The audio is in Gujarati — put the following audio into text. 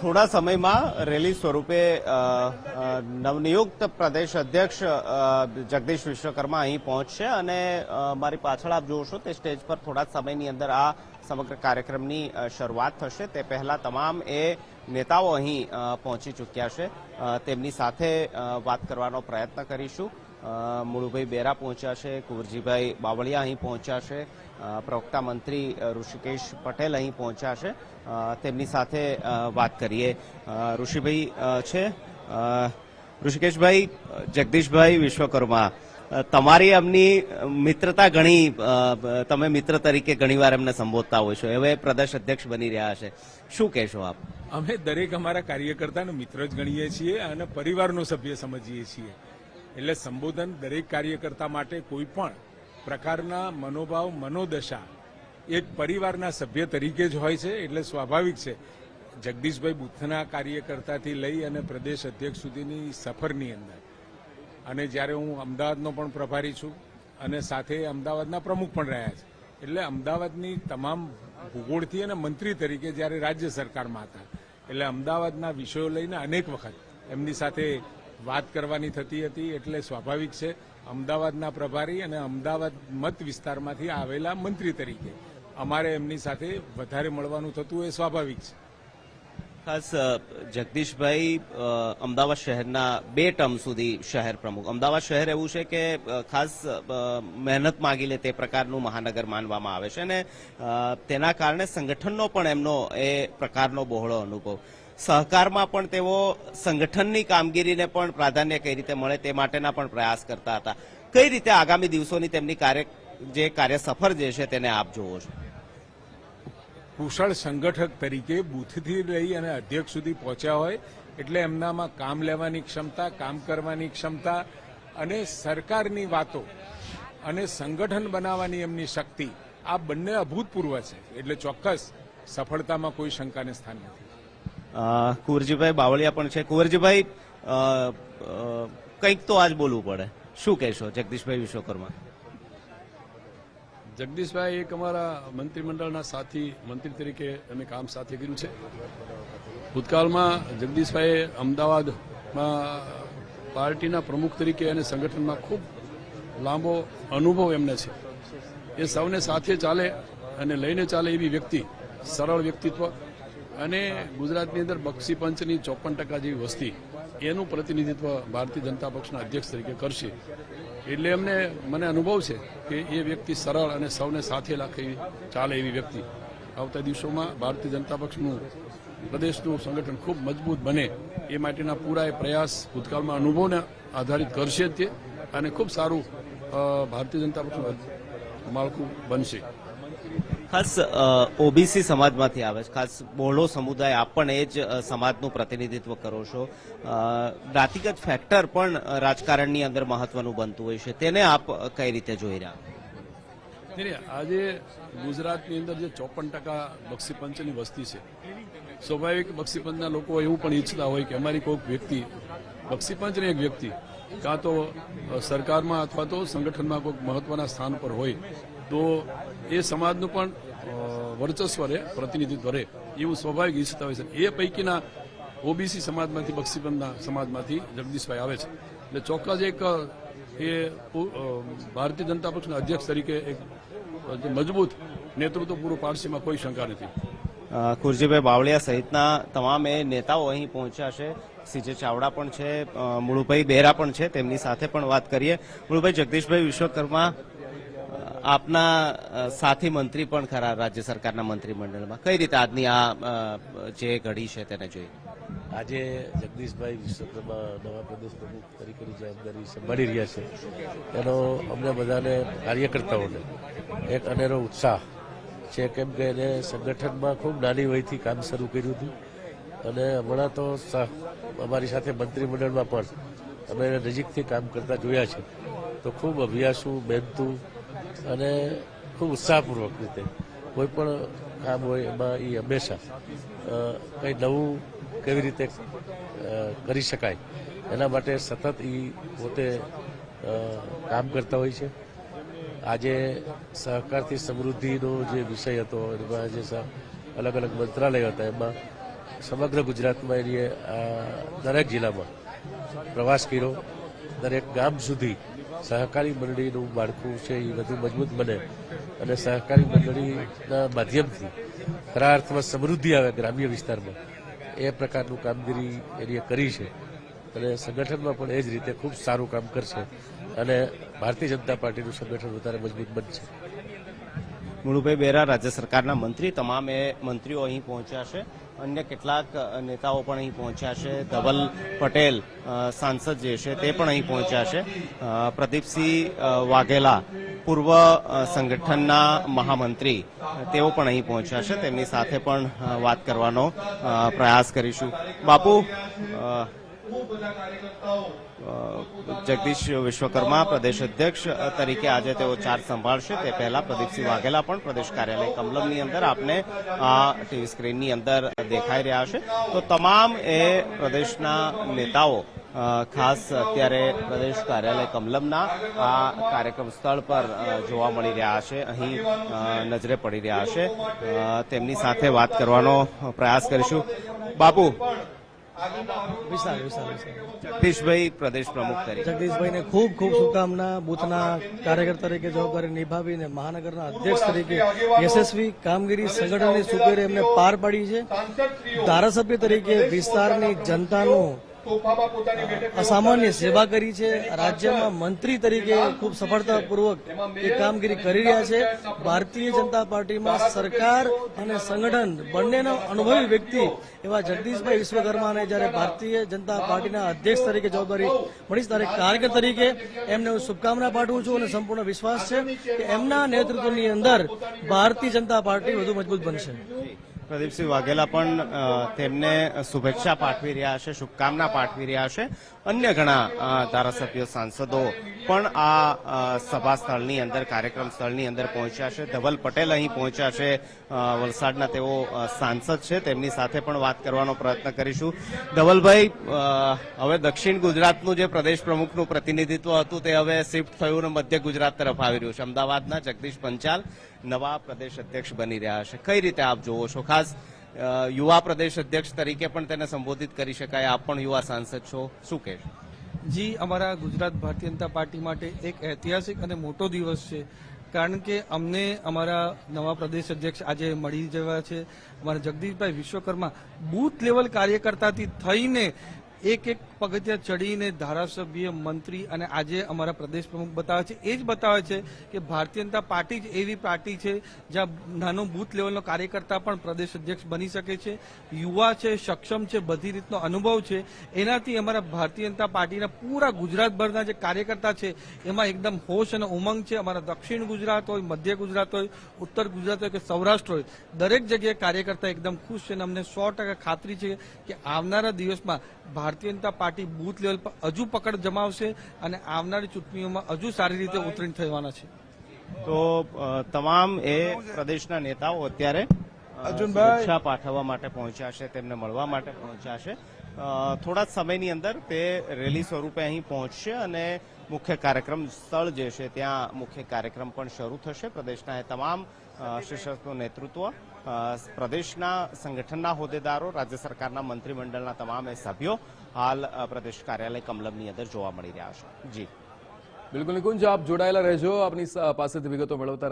થોડા સમયમાં રેલી સ્વરૂપે નવનિયુક્ત પ્રદેશ અધ્યક્ષ જગદીશ વિશ્વકર્મા અહીં પહોંચશે અને મારી પાછળ આપ જોશો તે સ્ટેજ પર થોડા સમયની અંદર આ સમગ્ર કાર્યક્રમની શરૂઆત થશે. તે પહેલા તમામ એ નેતાઓ અહીં પહોંચી ચૂક્યા છે. તેમની સાથે વાત કરવાનો પ્રયત્ન કરીશું. મુળુભાઈ બેરા પહોંચ્યા છે, કુંવરજીભાઈ બાવળિયા અહીં પહોંચ્યા છે પ્રવક્તા મંત્રી ઋષિકેશ પટેલ અહીં પહોંચ્યા છે. તેમની સાથે વાત કરીએ. ઋષિભાઈ છે? ઋષિકેશભાઈ, જગદીશભાઈ વિશ્વકર્મા તમારી એમની મિત્રતા ઘણી તમે મિત્ર તરીકે ઘણીવાર એમને સંબોધતા હોય છો. હવે પ્રદેશ અધ્યક્ષ બની રહ્યા છે. શું કહેશો આપ? અમે દરેક અમારા કાર્યકર્તાને મિત્ર જ ગણીએ છીએ અને પરિવારનો સભ્ય સમજીએ છીએ. એટલે સંબોધન દરેક કાર્યકર્તા માટે કોઈ પણ પ્રકારના મનોભાવ, મનોદશા એક પરિવારના સભ્ય તરીકે જ હોય છે, એટલે સ્વાભાવિક છે. જગદીશભાઈ બુથના કાર્યકર્તાથી લઈ અને પ્રદેશ અધ્યક્ષ સુધીની સફરની અંદર. અને જ્યારે હું અમદાવાદનો પણ પ્રભારી છું અને સાથે અમદાવાદના પ્રમુખ પણ રહ્યા છે. એટલે અમદાવાદની તમામ ભૂગોળથી અને મંત્રી તરીકે જ્યારે રાજ્ય સરકારમાં હતા. એટલે અમદાવાદના વિષયો લઈને અનેક વખત એમની સાથે વાત કરવાની થતી હતી એટલે સ્વાભાવિક છે. અમદાવાદના પ્રભારી અને અમદાવાદ મત વિસ્તારમાંથી આવેલા મંત્રી તરીકે અમારે એમની સાથે વધારે મળવાનું થતું એ સ્વાભાવિક છે. ખાસ જગદીશભાઈ અમદાવાદ શહેરના બે ટર્મ સુધી શહેર પ્રમુખ. અમદાવાદ શહેર એવું છે કે ખાસ મહેનત માગી લે તે પ્રકારનું મહાનગર માનવામાં આવે છે અને તેના કારણે સંગઠનનો પણ એમનો એ પ્રકારનો બહોળો અનુભવ. સહકારમાં પણ તેઓ સંગઠનની કામગીરીને પણ પ્રાધાન્ય કઈ રીતે મળે તે માટેના પણ પ્રયાસ કરતા હતા. કઈ રીતે આગામી દિવસોની તેમની કાર્ય, જે કાર્ય સફર જે છે તેને આપ જોવો છો? કુશળ સંગઠક તરીકે બૂથથી લઈ અને અધ્યક્ષ સુધી પહોંચ્યા હોય એટલે એમનામાં કામ લેવાની ક્ષમતા, કામ કરવાની ક્ષમતા અને સરકારની વાતો અને સંગઠન બનાવવાની એમની શક્તિ આ બંને અભૂતપૂર્વ છે. એટલે ચોક્કસ સફળતામાં કોઈ શંકાને સ્થાન નથી. કુંવરજીભાઈ બાવળિયા પણ છે. કુંવરજીભાઈ કંઈક તો આજ બોલવું પડે. શું કહેશો જગદીશભાઈ વિશ્વકર્મા? જગદીશભાઈ એક અમારા મંત્રીમંડળના સાથી, મંત્રી તરીકે અમે કામ સાથે કર્યું છે. ભૂતકાળમાં જગદીશભાઈએ અમદાવાદમાં પાર્ટીના પ્રમુખ તરીકે અને સંગઠનમાં ખૂબ લાંબો અનુભવ એમને છે. એ સૌને સાથે ચાલે અને લઈને ચાલે એવી વ્યક્તિ, સરળ વ્યક્તિત્વ અને ગુજરાતની અંદર બક્ષી પંચની ચોપન ટકા જેવી વસ્તી એનું પ્રતિનિધિત્વ ભારતીય જનતા પક્ષના અધ્યક્ષ તરીકે કરશે. એટલે એમને મને અનુભવ છે કે એ વ્યક્તિ સરળ અને સૌને સાથે રાખે ચાલે એવી વ્યક્તિ. આવતા દિવસોમાં ભારતીય જનતા પક્ષનું, પ્રદેશનું સંગઠન ખૂબ મજબૂત બને એ માટેના પૂરા એ પ્રયાસ ભૂતકાળમાં અનુભવને આધારિત કરશે તે અને ખૂબ સારું ભારતીય જનતા પક્ષનું માળખું બનશે. ખાસ ઓબીસી સમાજમાંથી આવે છે. ખાસ બહોળો સમુદાય, આપ પણ એ જ સમાજનું પ્રતિનિધિત્વ કરો છો. જ્ઞાતિગત ફેક્ટર પણ રાજકારણની અંદર મહત્વનું બનતું હોય છે. તેને આપ કઈ રીતે જોઈ રહ્યા આજે ગુજરાતની અંદર જે ચોપન ટકા બક્ષીપંચની વસ્તી છે, સ્વાભાવિક બક્ષીપંચના લોકો એવું પણ ઈચ્છતા હોય કે અમારી કોઈક વ્યક્તિ બક્ષીપંચની એક વ્યક્તિ, કાં તો સરકારમાં અથવા તો સંગઠનમાં કોઈક મહત્વના સ્થાન પર હોય તો એ સમાજનું પણ વર્ચસ્વ રહે, પ્રતિનિધિત્વ રહે, એવું સ્વાભાવિક ઈચ્છતા હોય છે. એ પૈકીના ઓબીસી સમાજમાંથી, બક્ષીબંધના સમાજમાંથી જગદીશભાઈ આવે છે. એટલે ચોક્કસ એક એ ભારતીય જનતા પક્ષના અધ્યક્ષ તરીકે એક મજબૂત નેતૃત્વ પૂરું પાડશે કોઈ શંકા નથી. ખુરજીભાઈ બાવળિયા સહિતના તમામ એ નેતાઓ અહીં પહોંચ્યા છે. સીજે ચાવડા પણ છે મુળુભાઈ બેરા પણ છે, તેમની સાથે પણ વાત કરીએ. મુળુભાઈ, જગદીશભાઈ વિશ્વકર્મા આપના સાથી મંત્રી પણ ખરા રાજ્ય સરકારના મંત્રીમંડળમાં. કઈ રીતે આજની આ જે ઘડી છે તેને જોઈ? આજે જગદીશભાઈ વિશ્વકર્મા નવા પ્રદેશ પ્રમુખ તરીકેની જવાબદારી સંભાળી રહ્યા છે. એનો અમને બધાને કાર્યકર્તાઓને એક અનેરો ઉત્સાહ છે કેમ કે એને સંગઠનમાં ખૂબ નાની વયથી કામ શરૂ કર્યું હતું. અને હમણાં તો અમારી સાથે મંત્રીમંડળમાં પણ અમે નજીકથી કામ કરતા જોયા છે. તો ખૂબ અભ્યાસુ મહેનતુ અને ખૂબ ઉત્સાહપૂર્વક રીતે. કોઈ પણ કામ હોય એમાં એ હંમેશા કંઈ નવું કેવી રીતે કરી શકાય. એના માટે સતત એ પોતે કામ કરતા હોય છે. આજે સહકારથી સમૃદ્ધિનો જે વિષય હતો, એમાં જે અલગ અલગ મંત્રાલય હતા, એમાં સમગ્ર ગુજરાતમાં એની દરેક જિલ્લામાં પ્રવાસ કર્યો. દરેક ગામ સુધી સહકારી મંડળીનું માળખું છે એ વધુ મજબૂત બને અને સહકારી મંડળીના માધ્યમથી ખરા અર્થમાં સમૃદ્ધિ આવે ગ્રામ્ય વિસ્તારમાં. એ પ્રકારનું કામગીરી એની કરી છે. અને સંગઠનમાં પણ એ જ રીતે ખૂબ સારું કામ કરશે અને ભારતીય જનતા પાર્ટીનું સંગઠન વધારે મજબૂત બનશે. મુળુભાઈ બેરા, રાજ્ય સરકારના મંત્રી, તમામ એ મંત્રીઓ અહીં પહોંચ્યા છે. અન્ય કેટલાક નેતાઓ પણ અહીં પહોંચ્યા છે. ધવલ પટેલ સાંસદ જે છે તે પણ અહીં પહોંચ્યા છે. પ્રદીપસિંહ વાઘેલા, પૂર્વ સંગઠનના મહામંત્રી તેઓ પણ અહીં પહોંચ્યા છે. તેમની સાથે પણ વાત કરવાનો પ્રયાસ કરીશું. બાપુ જગદીશ વિશ્વકર્મા પ્રદેશ અધ્યક્ષ તરીકે આજે તેઓ ચાર્જ સંભાળશે. તે પહેલા પ્રદીપસિંહ વાઘેલા પણ પ્રદેશ કાર્યાલય કમલમની અંદર આપને આ ટીવી સ્ક્રીનની અંદર દેખાઈ રહ્યા છે. તો તમામ એ પ્રદેશના નેતાઓ ખાસ અત્યારે પ્રદેશ કાર્યાલય કમલમના આ કાર્યક્રમ સ્થળ પર જોવા મળી રહ્યા છે. અહીં નજરે પડી રહ્યા છે. તેમની સાથે વાત કરવાનો પ્રયાસ કરીશું. બાપુ જગદીશભાઈ પ્રદેશ પ્રમુખ તરીકે. જગદીશભાઈને ખૂબ ખૂબ શુભકામના બૂથના કાર્યકર તરીકે જવાબદારી નિભાવીને મહાનગરના અધ્યક્ષ તરીકે યશસ્વી કામગીરી સંગઠનની સુપેરે એમને પાર પાડી છે. ધારાસભ્ય તરીકે વિસ્તારની જનતાનું અસામાન્ય સેવા કરી છે. રાજ્યમાં મંત્રી તરીકે ખૂબ સફળતાપૂર્વક એ કામગીરી કરી રહ્યા છે. ભારતીય જનતા પાર્ટીમાં સરકાર અને સંગઠન બંનેનો અનુભવી વ્યક્તિ એવા જગદીશભાઈ વિશ્વકર્માને જ્યારે ભારતીય જનતા પાર્ટીના અધ્યક્ષ તરીકે જવાબદારી મળી ત્યારે કારગર તરીકે એમને હું શુભકામના પાઠવું છું અને સંપૂર્ણ વિશ્વાસ છે કે એમના નેતૃત્વની અંદર ભારતીય જનતા પાર્ટી વધુ મજબૂત બનશે. પ્રદીપસિંહ વાઘેલા પણ તેમને શુભેચ્છા પાઠવી રહ્યા છે, શુભકામના પાઠવી રહ્યા છે. અન્ય ઘણા ધારાસભ્યો સાંસદો પણ આ સભા સ્થળની અંદર, કાર્યક્રમ સ્થળની અંદર પહોંચ્યા છે. ધવલ પટેલ અહીં પહોંચ્યા છે. વલસાડના તેઓ સાંસદ છે. તેમની સાથે પણ વાત કરવાનો પ્રયત્ન કરીશું. ધવલભાઈ હવે દક્ષિણ ગુજરાતનું જે પ્રદેશ પ્રમુખનું પ્રતિનિધિત્વ હતું, તે હવે શિફ્ટ થયું અને મધ્ય ગુજરાત તરફ આવી રહ્યું છે. અમદાવાદના જગદીશ પંચાલ નવા પ્રદેશ અધ્યક્ષ બની રહ્યા છે. કઈ રીતે આપ જોવો છો? ખાસ યુવા પ્રદેશ અધ્યક્ષ તરીકે પણ તેને સંબોધિત કરી શકાય. આપ પણ યુવા સાંસદ છો. શું કહેશો જી, અમારા ગુજરાત ભારતીય જનતા પાર્ટી માટે એક ઐતિહાસિક અને મોટો દિવસ છે. કારણ કે અમને અમારા નવા પ્રદેશ અધ્યક્ષ આજે મળી જવા છે. અમારા જગદીશભાઈ વિશ્વકર્મા બૂથ લેવલ કાર્યકર્તાથી થઈને એક એક પગથિયા ચડીને ધારાસભ્ય, મંત્રી અને આજે અમારા પ્રદેશ પ્રમુખ બતાવે છે. એ જ બતાવે છે કે ભારતીય જનતા પાર્ટી જ એવી પાર્ટી છે જ્યાં નાનો બૂથ લેવલનો કાર્યકર્તા પણ પ્રદેશ અધ્યક્ષ બની શકે છે. યુવા છે, સક્ષમ છે, બધી રીતનો અનુભવ છે. એનાથી અમારા ભારતીય જનતા પાર્ટીના પૂરા ગુજરાતભરના જે કાર્યકર્તા છે, એમાં એકદમ હોશ અને ઉમંગ છે. અમારા દક્ષિણ ગુજરાત હોય, મધ્ય ગુજરાત હોય, ઉત્તર ગુજરાત હોય કે સૌરાષ્ટ્ર હોય, દરેક જગ્યાએ કાર્યકર્તા એકદમ ખુશ છે અને અમને સો ખાતરી છે કે આવનારા દિવસમાં Bharatiya Janata party booth level પર હજુ પકડ જમાવશે અને આવનારી ચૂંટણીઓમાં હજુ સારી રીતે ઉત્તીર્ણ થવાના છે. તો તમામ એ પ્રદેશના નેતાઓ અત્યારે શુભેચ્છા પાઠવવા માટે પહોંચ્યા છે તેમને મળવા માટે પહોંચ્યા છે. થોડા જ સમયની અંદર તે રેલી સ્વરૂપે અહીં પહોંચશે અને મુખ્ય કાર્યક્રમ સ્થળ જે છે ત્યાં મુખ્ય કાર્યક્રમ પણ શરૂ થશે. પ્રદેશના એ તમામ અ, શિક્ષકનું નેતૃત્વ પ્રદેશના સંગઠનના હોદ્દેદારો રાજ્ય સરકારના મંત્રીમંડળના તમામ એ સભ્યો હાલ પ્રદેશ કાર્યાલય કમલમની અંદર જોવા મળી રહ્યા છે. જી. બિલકુલ નિકુંજ આપ જોડાયેલા રહેજો. આપની પાસેથી વિગતો મેળવતા